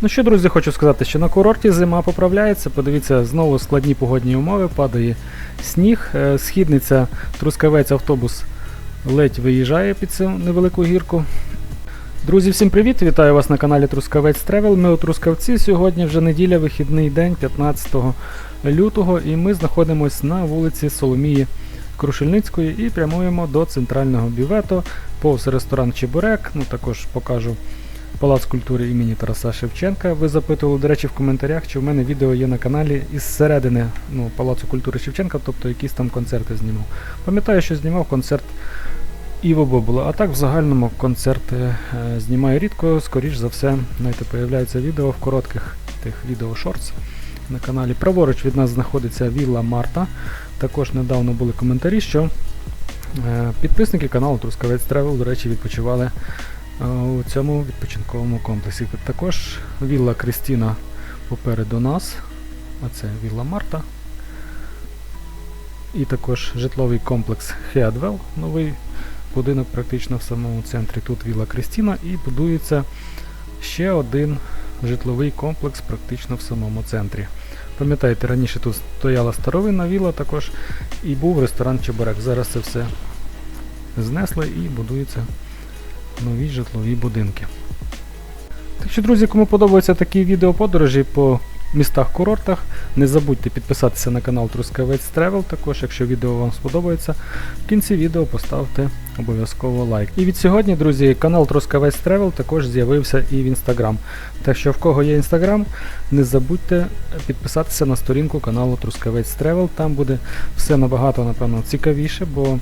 Ну що, друзі, хочу сказати, що на курорті зима поправляється. Подивіться, знову складні погодні умови, падає сніг. Е, Східниця, трускавець, автобус ледь виїжджає під цю невелику гірку. Друзі, всім привіт! Вітаю вас на каналі Трускавець Тревел. Ми у Трускавці. Сьогодні вже неділя, вихідний день, 15 лютого, і ми знаходимося на вулиці Соломії Крушельницької і прямуємо до центрального бювету, повз ресторан Чебурек. Ну також покажу Палац культури імені Тараса Шевченка. Ви запитували, до речі, в коментарях, чи в мене відео є на каналі із середини ну, Палацу культури Шевченка, тобто якісь там концерти знімав. Пам'ятаю, що знімав концерт Іво Бобула. А так в загальному концерти е, знімаю рідко, скоріш за все, знаєте, появляються відео в коротких тих відео шортс на каналі. Праворуч від нас знаходиться Вілла Марта. Також недавно були коментарі, що е, підписники каналу Трускавець Тревел, до речі, відпочивали у цьому відпочинковому комплексі. Також Вілла Крістіна попереду нас, а це Вілла Марта. І також житловий комплекс Хеадвел, новий будинок практично в самому центрі. Тут Вілла Крістіна і будується ще один житловий комплекс практично в самому центрі. Пам'ятаєте, раніше тут стояла старовинна вілла також і був ресторан Чебурек. Зараз це все знесли і будуються нові житлові будинки. Так що, друзі, кому подобаються такі відео подорожі по містах-курортах, не забудьте підписатися на канал Трускавець Тревел. Також, якщо відео вам сподобається, в кінці відео поставте обов'язково лайк. І від сьогодні, друзі, канал Трускавець Тревел також з'явився і в інстаграм. Так що в кого є інстаграм, не забудьте підписатися на сторінку каналу Трускавець Тревел. Там буде все набагато, напевно, цікавіше, бо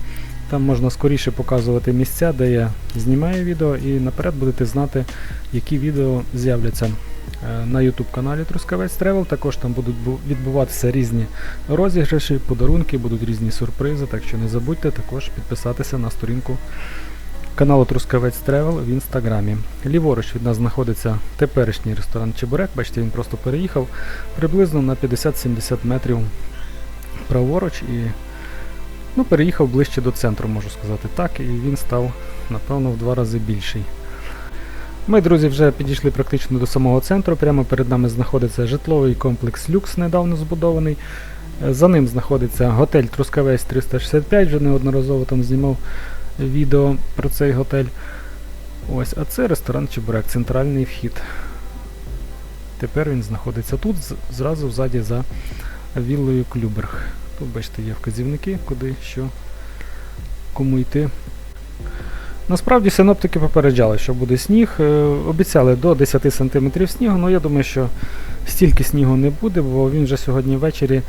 там можна скоріше показувати місця, де я знімаю відео, і наперед будете знати, які відео з'являться е, на YouTube каналі Трускавець Тревел. Також там будуть відбуватися різні розіграші, подарунки, будуть різні сюрпризи. Так що не забудьте також підписатися на сторінку каналу Трускавець Тревел в інстаграмі. Ліворуч від нас знаходиться теперішній ресторан Чебурек. Бачите, він просто переїхав приблизно на 50-70 метрів праворуч і ну, переїхав ближче до центру, можу сказати так, і він став, напевно, в два рази більший. Ми, друзі, вже підійшли практично до самого центру. Прямо перед нами знаходиться житловий комплекс Люкс, недавно збудований. За ним знаходиться готель Трускавець 365, вже неодноразово там знімав відео про цей готель. Ось, а це ресторан Чебурек, центральний вхід. Тепер він знаходиться тут, зразу ззаді за віллою Клюберг. Тут, бачите, є вказівники, куди, що, кому йти. Насправді синоптики попереджали, що буде сніг. Е, Обіцяли до 10 см снігу, але я думаю, що стільки снігу не буде, бо він вже сьогодні ввечері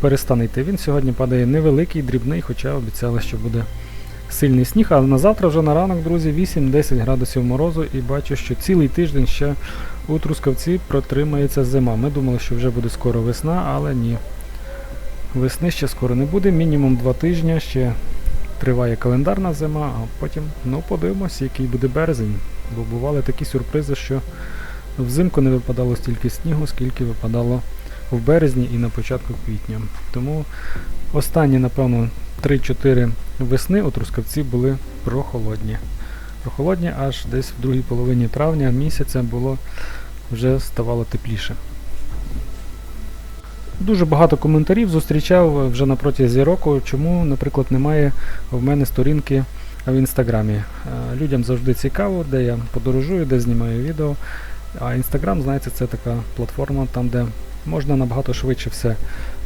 перестане йти. Він сьогодні падає невеликий, дрібний, хоча обіцяли, що буде сильний сніг. Але на завтра вже на ранок, друзі, 8-10 градусів морозу і бачу, що цілий тиждень ще у Трускавці протримається зима. Ми думали, що вже буде скоро весна, але ні. Весни ще скоро не буде, мінімум 2 тижні ще триває календарна зима, а потім ну, подивимось, який буде березень. Бо бували такі сюрпризи, що взимку не випадало стільки снігу, скільки випадало в березні і на початку квітня. Тому останні, напевно, 3-4 весни у Трускавці були прохолодні. Прохолодні аж десь в другій половині травня місяця було вже ставало тепліше. Дуже багато коментарів зустрічав вже на протязі року, чому, наприклад, немає в мене сторінки в інстаграмі. Е, Людям завжди цікаво, де я подорожую, де знімаю відео. А інстаграм, знаєте, це така платформа, там, де можна набагато швидше все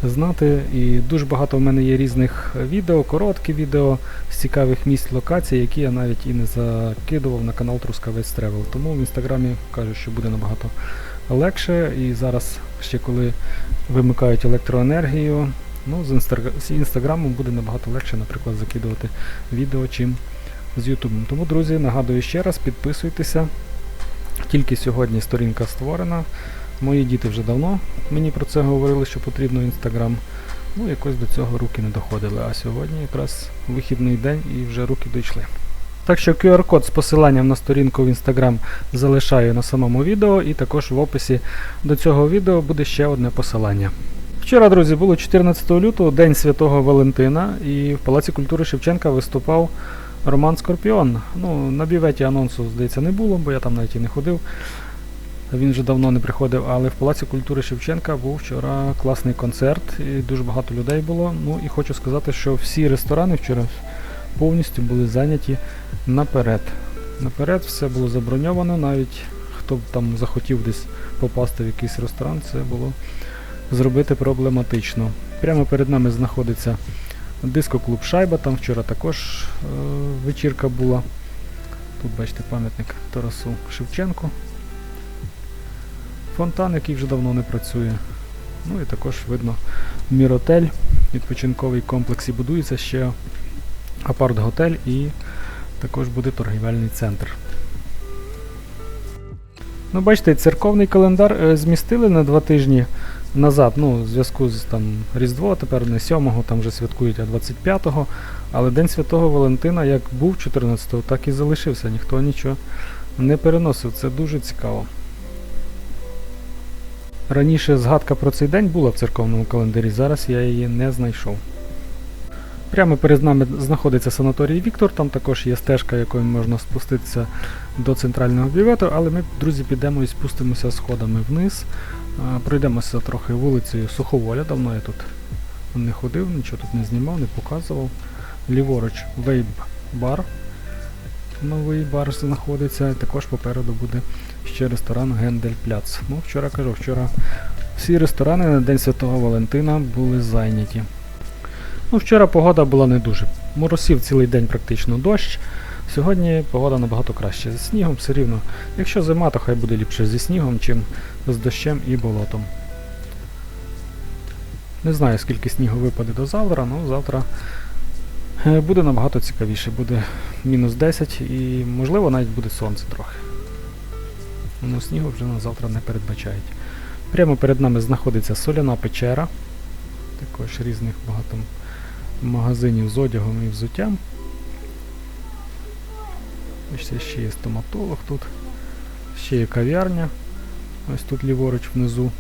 знати. І дуже багато в мене є різних відео, короткі відео з цікавих місць локацій, які я навіть і не закидував на канал Трускавець Тревел. Тому в інстаграмі кажуть, що буде набагато легше. І зараз, ще коли вимикають електроенергію, ну, з, інстагра- з інстаграмом буде набагато легше, наприклад, закидувати відео, чим з Ютубом. Тому, друзі, нагадую ще раз, підписуйтеся. Тільки сьогодні сторінка створена. Мої діти вже давно мені про це говорили, що потрібно інстаграм. Ну, якось до цього руки не доходили. А сьогодні якраз вихідний день і вже руки дійшли. Так що QR-код з посиланням на сторінку в Instagram залишаю на самому відео, і також в описі до цього відео буде ще одне посилання. Вчора, друзі, було 14 лютого, День Святого Валентина, і в Палаці культури Шевченка виступав Роман Скорпіон. Ну, на біветі анонсу, здається, не було, бо я там навіть і не ходив. Він вже давно не приходив, але в Палаці культури Шевченка був вчора класний концерт, і дуже багато людей було. Ну і хочу сказати, що всі ресторани вчора повністю були зайняті наперед. Наперед все було заброньовано, навіть хто б там захотів десь попасти в якийсь ресторан, це було зробити проблематично. Прямо перед нами знаходиться дискоклуб Шайба, там вчора також е, вечірка була. Тут бачите пам'ятник Тарасу Шевченку. Фонтан, який вже давно не працює. Ну і також видно Міротель, відпочинковий комплекс і будується ще апарт-готель і також буде торгівельний центр. Ну, бачите, церковний календар е, змістили на два тижні назад. Ну, в зв'язку з там Різдво, тепер не 7-го, там вже святкують, а 25-го. Але День Святого Валентина як був 14-го, так і залишився. Ніхто нічого не переносив. Це дуже цікаво. Раніше згадка про цей день була в церковному календарі, зараз я її не знайшов. Прямо перед нами знаходиться санаторій Віктор, там також є стежка, якою можна спуститися до центрального бювету, але ми, друзі, підемо і спустимося сходами вниз. Пройдемося трохи вулицею Суховоля. Давно я тут не ходив, нічого тут не знімав, не показував. Ліворуч вейб бар. Новий бар знаходиться, також попереду буде ще ресторан Гендель Пляц. Ну, вчора кажу, вчора всі ресторани на День Святого Валентина були зайняті. Ну, вчора погода була не дуже. Моросів цілий день практично дощ. Сьогодні погода набагато краще. Зі снігом все рівно. Якщо зима, то хай буде ліпше зі снігом, чим з дощем і болотом. Не знаю, скільки снігу випаде до завтра, але завтра е, буде набагато цікавіше. Буде мінус 10 і можливо навіть буде сонце трохи. Ну, снігу вже на завтра не передбачають. Прямо перед нами знаходиться соляна печера. Також різних багато магазинів з одягом і взуттям. Бачите, ще є стоматолог тут. Ще є кав'ярня. Ось тут ліворуч внизу.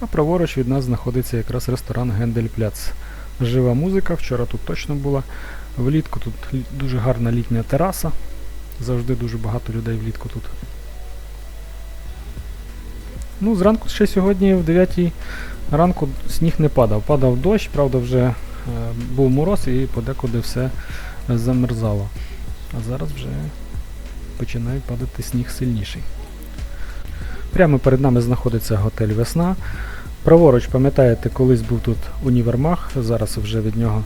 А праворуч від нас знаходиться якраз ресторан Гендель Пляц. Жива музика, вчора тут точно була. Влітку тут дуже гарна літня тераса. Завжди дуже багато людей влітку тут. Ну, зранку ще сьогодні в 9 ранку сніг не падав. Падав дощ, правда, вже е, був мороз і подекуди все замерзало. А зараз вже починає падати сніг сильніший. Прямо перед нами знаходиться готель Весна. Праворуч, пам'ятаєте, колись був тут універмаг, зараз вже від нього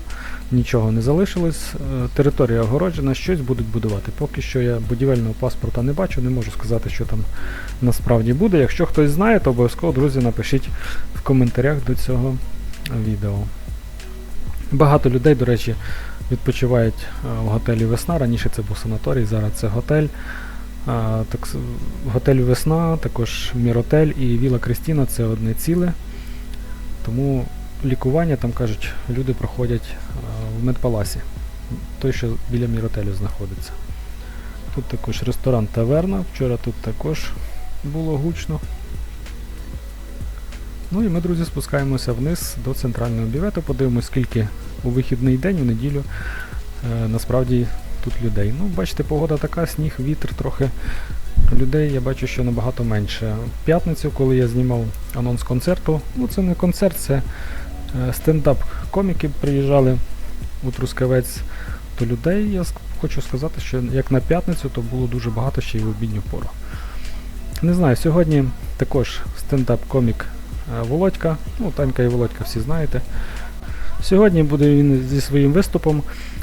нічого не залишилось. Е, Територія огороджена, щось будуть будувати. Поки що я будівельного паспорта не бачу, не можу сказати, що там насправді буде. Якщо хтось знає, то обов'язково, друзі, напишіть в коментарях до цього відео. Багато людей, до речі, відпочивають е, в готелі Весна. Раніше це був санаторій, зараз це готель. Так, готель Весна, також Міротель і Віла Кристіна це одне ціле. Тому лікування там кажуть, люди проходять в медпаласі, той, що біля Міротелю знаходиться. Тут також ресторан Таверна. Вчора тут також було гучно. Ну і ми, друзі, спускаємося вниз до центрального бювету, подивимось, скільки у вихідний день, у неділю е, насправді тут людей. Ну, бачите, погода така, сніг, вітер трохи. Людей я бачу, що набагато менше. В п'ятницю, коли я знімав анонс концерту, ну це не концерт, це е, стендап. Коміки приїжджали у Трускавець, то людей я хочу сказати, що як на п'ятницю, то було дуже багато ще й в обідню пору. Не знаю, сьогодні також стендап-комік е, Володька, ну Танька і Володька всі знаєте. Сьогодні буде він зі своїм виступом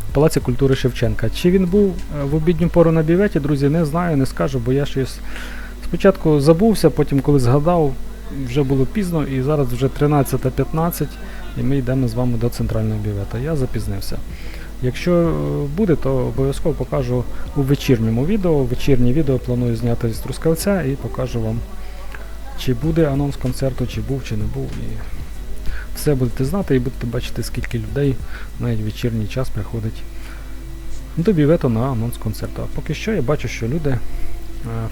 в Палаці культури Шевченка. Чи він був е, в обідню пору на бюветі, друзі, не знаю, не скажу, бо я щось спочатку забувся, потім коли згадав, вже було пізно, і зараз вже 13.15, і ми йдемо з вами до центрального бювета. Я запізнився. Якщо е, буде, то обов'язково покажу у вечірньому відео. Вечірнє відео планую зняти з Трускавця і покажу вам, чи буде анонс концерту, чи був, чи не був. І все будете знати і будете бачити, скільки людей навіть в вечірній час приходить до бювету на анонс концерту. А поки що я бачу, що люди е,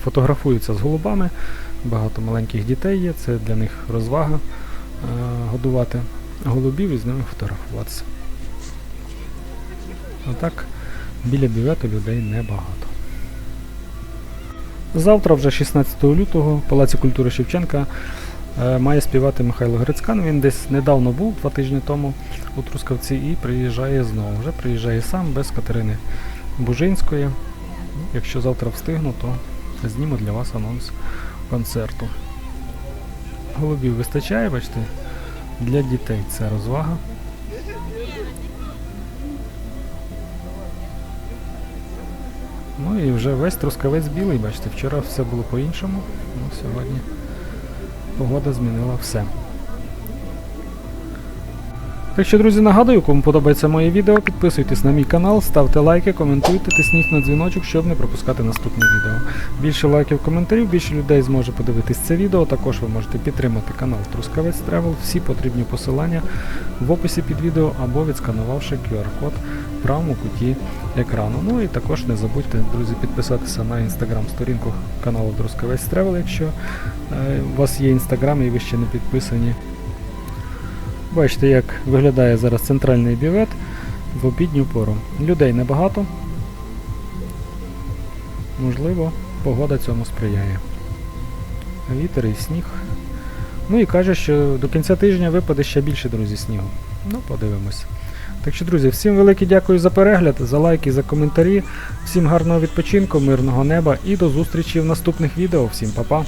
фотографуються з голубами, багато маленьких дітей є, це для них розвага е, годувати голубів і з ними фотографуватися. А так, Біля бювету людей небагато. Завтра, вже 16 лютого, в Палаці культури Шевченка е, має співати Михайло Грицькан. Він десь недавно був, два тижні тому у Трускавці, і приїжджає знову. Вже приїжджає сам без Катерини Бужинської. Якщо завтра встигну, то зніму для вас анонс концерту. Голубів вистачає, бачите, для дітей це розвага. Ну і вже весь трускавець білий, бачите, вчора все було по-іншому, ну сьогодні погода змінила все. Так що, друзі, нагадую, кому подобається моє відео, підписуйтесь на мій канал, ставте лайки, коментуйте, тисніть на дзвіночок, щоб не пропускати наступне відео. Більше лайків, коментарів, більше людей зможе подивитись це відео. Також ви можете підтримати канал Трускавець Тревел. Всі потрібні посилання в описі під відео або відсканувавши QR-код в правому куті екрану. Ну і також не забудьте, друзі, підписатися на інстаграм-сторінку каналу Трускавець Тревел, якщо е, у вас є інстаграм і ви ще не підписані. Бачите, як виглядає зараз центральний бювет в обідню пору. Людей небагато. Можливо, погода цьому сприяє. Вітер і сніг. Ну і каже, що до кінця тижня випаде ще більше, друзі, снігу. Ну, подивимось. Так що, друзі, всім велике дякую за перегляд, за лайки, за коментарі. Всім гарного відпочинку, мирного неба і до зустрічі в наступних відео. Всім па-па!